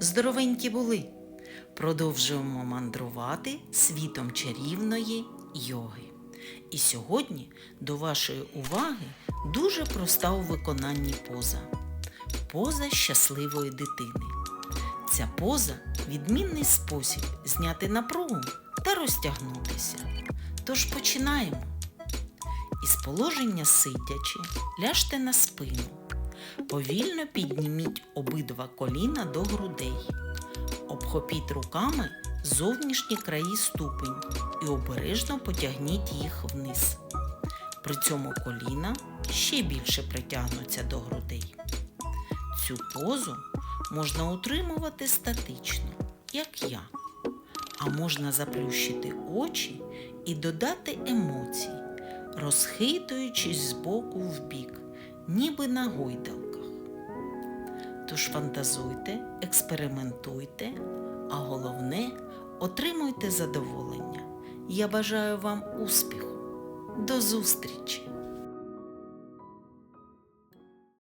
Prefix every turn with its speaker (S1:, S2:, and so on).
S1: здоровенькі були. Продовжуємо мандрувати світом чарівної йоги. І сьогодні до вашої уваги дуже проста у виконанні поза. Поза щасливої дитини. Ця поза відмінний спосіб зняти напругу та розтягнутися. Тож починаємо. Із положення сидячи, ляжте на спину. Повільно підніміть обидва коліна до грудей. Обхопіть руками зовнішні краї ступень і обережно потягніть їх вниз. При цьому коліна ще більше притягнуться до грудей. Цю позу можна утримувати статично, як я. А можна заплющити очі і додати емоцій, розхитуючись з боку в бік, ніби на гойдалках. Тож фантазуйте, експериментуйте, а головне отримуйте задоволення. Я бажаю вам успіху. До зустрічі!